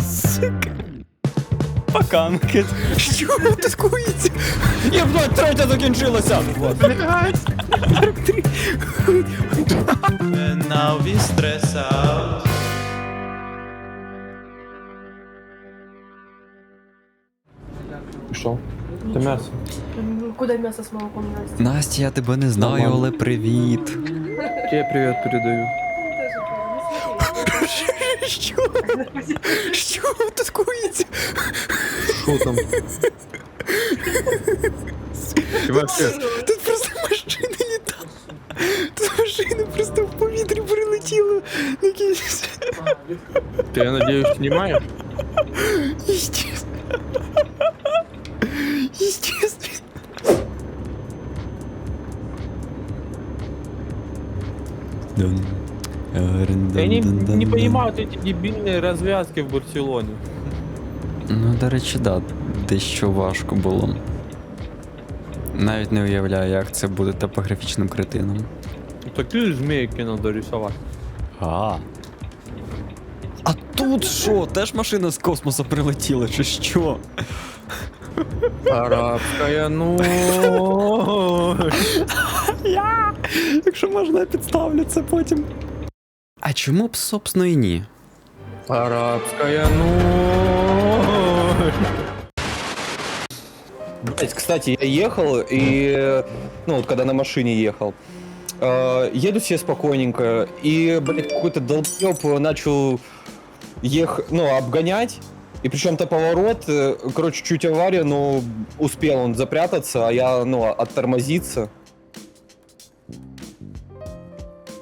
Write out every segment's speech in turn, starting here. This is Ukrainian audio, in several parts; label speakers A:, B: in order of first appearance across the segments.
A: Сука. Пока, Микит. Що тут коїться? Єбать, третя закінчилася.
B: And now we stress out.
C: Пішов. Це м'ясо.
D: М, Куда мясо с молоком Настя?
A: Настя, я тебе не знаю, але привіт.
C: Тебе привіт передаю.
A: Що? Що тут коїться?
C: Що там? І вообще,
A: Тут просто машина літала. Тут машина просто в повітрі прилетіла. Якийсь.
C: ти, я надіюсь, знімаєш?
A: Естественно. Естественно. Дун.
C: Я не, не понимаю вот эти дебильные развязки в Барселоне.
A: Ну, до речі, да, дещо важко було. Навіть не уявляю, як це буде топографічним кретином.
C: Ну, Такие змейки надо рисовать.
A: А. А тут що? Теж машина з космосу прилетіла, чи що?
C: Арабская ночь.
A: Я! Якщо можна, я підставлю це потім. А чому б, собственно, і ні?
C: Арабская ночь.
E: Блять, кстати, я ехал и, ну вот когда на машине ехал, э, еду себе спокойненько, и, блядь, какой-то долбёб начал ех, ну, обгонять, и причем то поворот, э, короче, чуть авария, но успел он запрятаться, а я, ну, оттормозиться,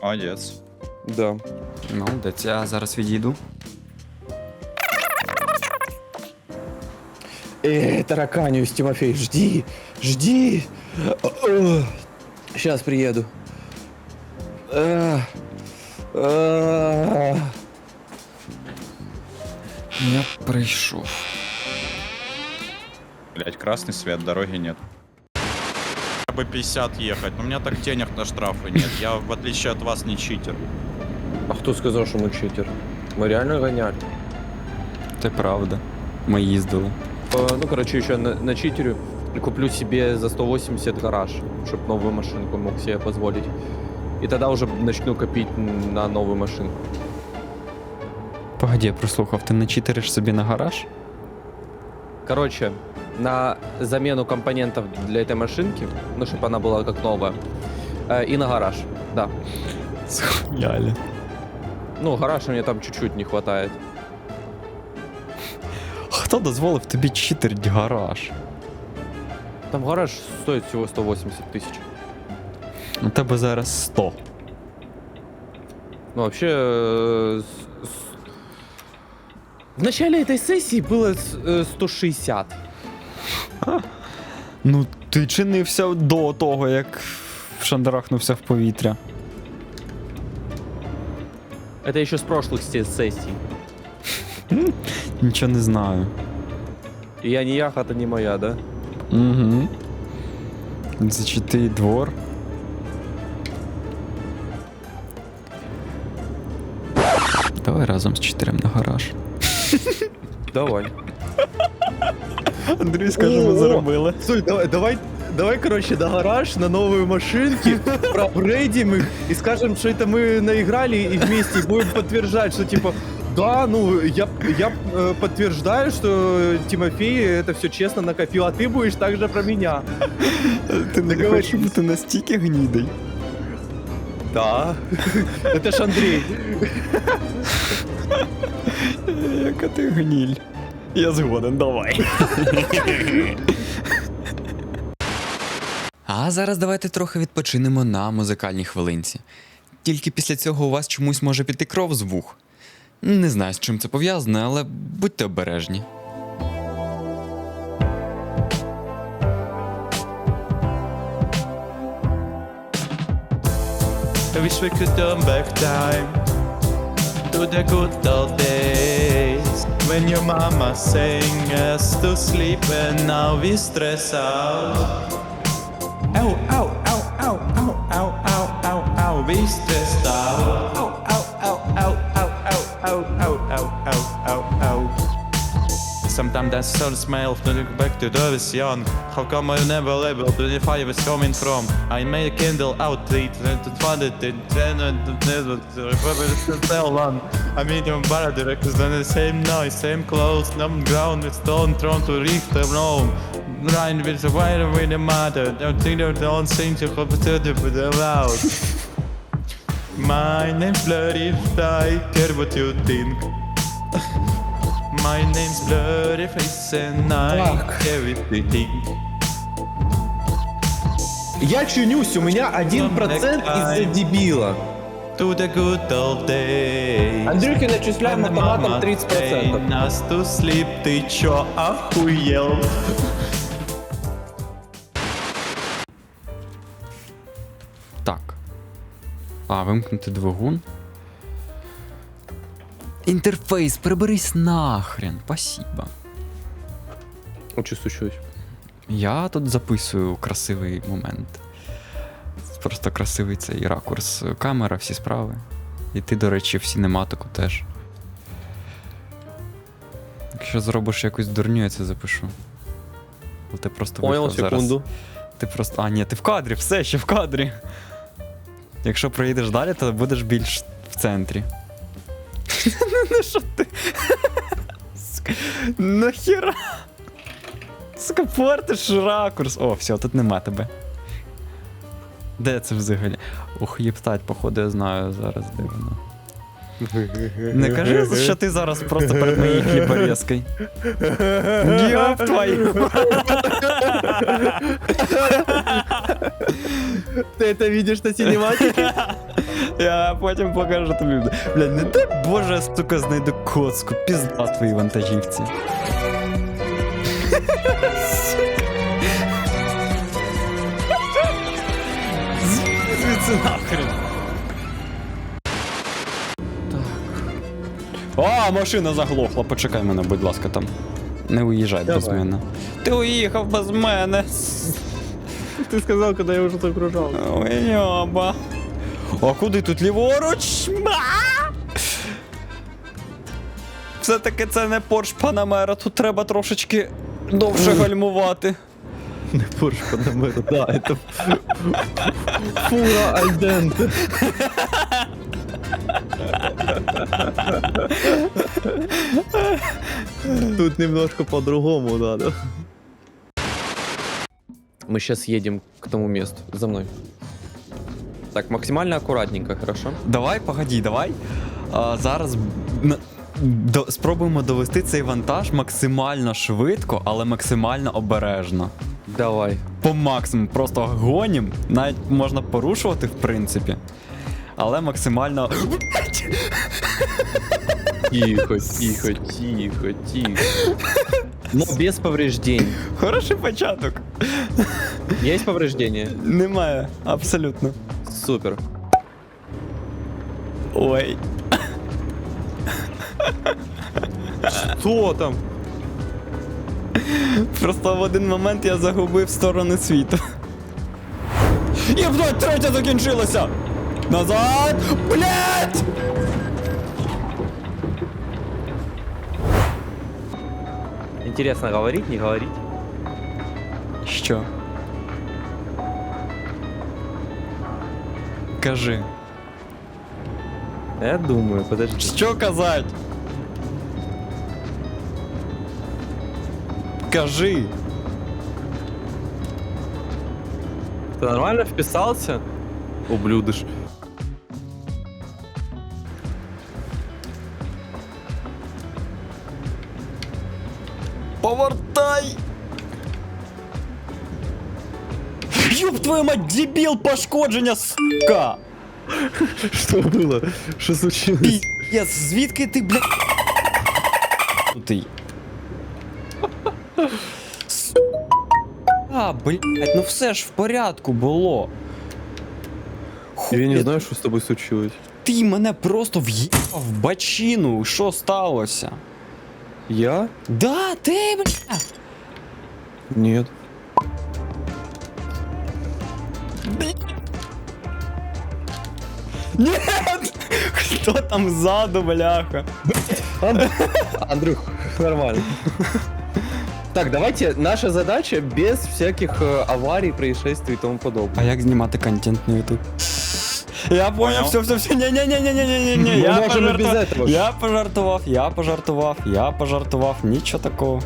B: Молодец.
E: Да.
A: Ну, де я зараз відійду.
E: Эй, тараканиус, Тимофей, жди, жди. Сейчас приеду.
A: Я прийшов.
B: Блять, красный свет, дороги нет. Я бы 50 ехать, но у меня так денег на штрафы нет. Я, в отличие от вас, не читер.
C: А кто сказал, что мы читер? Мы реально гоняли.
A: Це правда. Ми їздили.
C: Э, Ну, короче, еще на, на читерю куплю себе за 180 гараж, чтобы новую машинку мог себе позволить. И тогда уже начну копить на новую машинку.
A: Погоді, я прослухав, ти не читериш собі на гараж?
C: Короче, на замену компонентов для этой машинки, ну, чтобы она была как новая, э, и на гараж, да.
A: Схуяли.
C: Ну, гараж мне там чуть-чуть не хватает.
A: Хто дозволив тобі читерить гараж?
C: Там гараж стоит всего 180 тысяч.
A: У тебе зараз 100.
C: Ну, вообще... э, с- с- В начале этой сессии было с- э, 160.
A: Ну, ти чинився до того, як шандарахнувся в повітря.
C: Это еще с прошлых се- сессий.
A: Нічого не знаю.
C: Я не я, хата не моя, да?
A: Угу. Зачитий двор. Давай разом з чотирем на гараж.
C: Давай.
A: Андрій, скаже, ми
E: О!
A: заробили.
E: Стой, давай, давай, давай, короче, на гараж, на новые машинки, проапгрейдим их и скажем, что это мы наиграли и вместе будем подтверждать, что типа, да, ну, я, я э, подтверждаю, что Тимофей это все честно накопил, а ты будешь также про меня.
A: Ти не
E: Договорились.
A: хочеш бути настільки гнідий.
E: Да. Это ж Андрей.
A: Яка ти гніль. Я згоден, давай. А зараз давайте трохи відпочинемо на музикальній хвилинці. Тільки після цього у вас чомусь може піти кров з вух. Не знаю, з чим це пов'язане, але будьте обережні.
B: I wish we could turn back time to the good old days when your mama sang us to sleep and now we stress out. au, au, au, au, au, au, au, au, au, viste está. Au, au, au, au, au, au, au, au, au, au, au, au. Sometimes that sun smells, don't look back to the young. How come I never labeled where the was coming from? I made a candle out late, and to find it in ten and never to remember to tell one. I meet I'm better because the same noise, same clothes, numb ground, with stone thrown to reach the known. Grind with the wire with the mother. Don't think they don't sing to competitive with the loud. My name's Bloody I care what you think. My name's Bloody Face and I care what you think.
E: Я чинюсь, у меня 1% из-за дебила.
B: To the good old days.
E: Андрюхи начисляем автоматом 30%.
B: paying us to sleep, ты чё, охуел?
A: Так. А, вимкнути двигун. Інтерфейс, приберись нахрен. Спасибо.
C: Очень сущусь.
A: Я тут записую красивий момент. Просто красивий цей ракурс, камера, всі справи. І ти, до речі, в сінематику теж. Якщо зробиш якусь дурню, я це запишу. Ти просто
C: Понял,
A: виїхав зараз. Ти просто. А, ні, ти в кадрі, все ще в кадрі. Якщо проїдеш далі, то будеш більш в центрі. Ну що ти? Нахіра? Сука, портиш ракурс. О, все, тут нема тебе. Де це взагалі? Ох, єптать, походу, я знаю зараз, де воно. Не кажи, що ти зараз просто перед моєю хліборезкою. Йоп твою.
C: Ты это видишь на синематике?
A: Я потім покажу тобі. Блядь, не дай Боже, я, сука, знайду коцку. Пізда твої вантажівці. Звідси нахрен. Так. А, машина заглохла. Почекай мене, будь ласка, там. Не уїжджай без мене. Ти уїхав без мене.
C: Ты сказал, когда я уже загружал.
A: Ой, йоба. А куди тут ліворуч? А! Все-таки це не Порш Панамера, тут треба трошечки довше гальмувати.
C: Порш Панамера, да, это фура альденте. Тут немножко по-другому надо. Мы сейчас едем к тому месту. За мной. Так, максимально аккуратненько, хорошо?
A: Давай, погоді, давай. А, зараз на- до, спробуємо довести цей вантаж максимально швидко, але максимально обережно.
C: Давай.
A: По максимуму, просто гонім, навіть можна порушувати, в принципі. Але максимально.
C: Тихо, тихо, тихо, тихо. Но без повреждений.
A: Хороший початок.
C: Есть повреждения?
A: Немає, абсолютно.
C: Супер.
A: Ой.
C: Что там?
A: Просто в один момент я загубив сторони світу. Єбнуть, третя закінчилася! Назад! Блять!
C: Интересно, говорить, не говорить?
A: Що? Кажи.
C: Я думаю, подожди.
A: Що казать? Кажи.
C: Ты нормально вписался? Ублюдыш.
A: Повертай! Ёб твою мать, дебіл, пошкодження, сука!
C: Что было? Что случилось?
A: Піздец, звідки ти, блядь? Ти. С- А, блядь, ну все ж в порядку було.
C: Я не знаю, что с тобой случилось.
A: Ти мене просто в'їбав в бачину. Що сталося?
C: Я?
A: Да, ти, блядь.
C: Нет.
A: Ні! Хто там ззаду, бляха?
E: Анд- Андрюх, нормально. Так, давайте, наша задача без всяких э, аварий, происшествий и тому подобное.
A: А як знімати контент на YouTube? Я понял,
B: Понял.
A: все, все, все, ні, ні, ні, ні, ні, ні, ні,
E: Мы
A: я
E: можем и без
A: пожартував.
E: этого.
A: Я пожартував, я пожартував, я пожартував, нічого такого.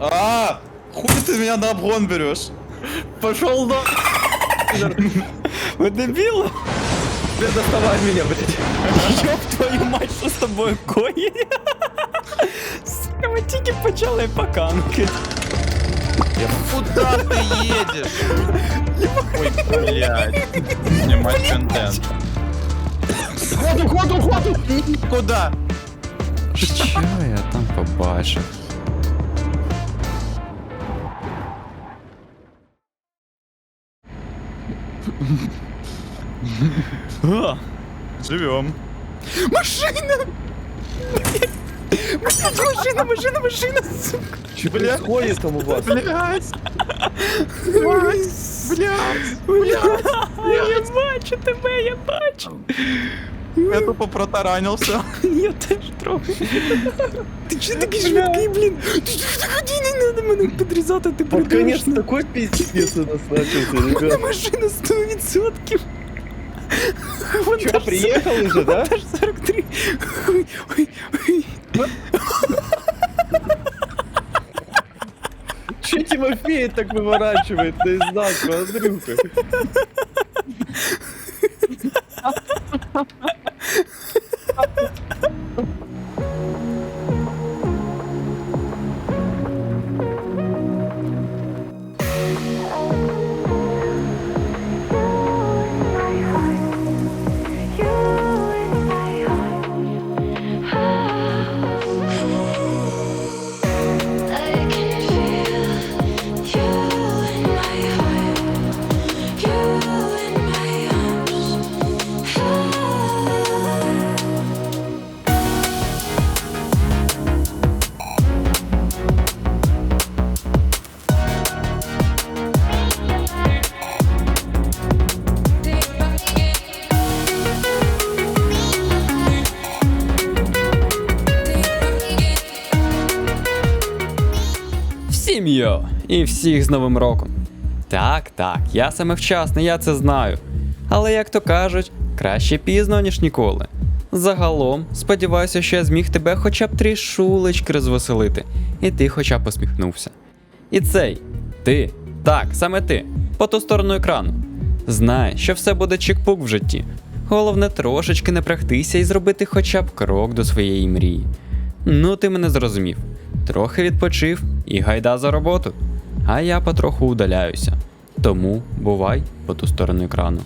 B: А, хуй ты меня на обгон берешь?
E: Пошел на...
A: Ви дебіли?
E: Теперь доставай меня, блядь.
A: Ёб твою мать, що з тобою коїть? Сука, ми тільки почали поканки.
B: Куда ты едешь? Ой, блядь. Снимать контент.
E: Ходу, ходу, ходу!
B: Куда?
A: Що я там побачив?
B: Живем.
A: машина! Блядь, машина, машина, машина, сука!
E: Что происходит там у вас?
B: Блядь. Блядь.
A: Блядь, я бачу тебе, я бачу.
B: Я тупо протаранился.
A: Я теж трохи. Ти чого такий швидкий, блін? Ти що так ході, не треба мене підрізати, ти
E: Под конец
A: придурочний.
E: такой пиздец у нас начался,
A: Одна
E: ребят.
A: машина 100%.
E: Че, приехал уже, да?
A: Вантаж 43. Ой, ой, ой.
E: Че Тимофей так выворачивает наизнанку, Андрюха?
A: Всім! І всіх з Новим роком. Так, так, я саме вчасний, я це знаю. Але як то кажуть, краще пізно, ніж ніколи. Загалом, сподіваюся, що я зміг тебе хоча б трішулечки розвеселити, і ти хоча б посміхнувся. І цей, ти, так, саме ти, по ту сторону екрану. Знай, що все буде чик-пук в житті. Головне трошечки не практися і зробити хоча б крок до своєї мрії. Ну, ти мене зрозумів. Трохи відпочив і гайда за роботу. А я потроху удаляюся. Тому бувай по ту сторону екрану.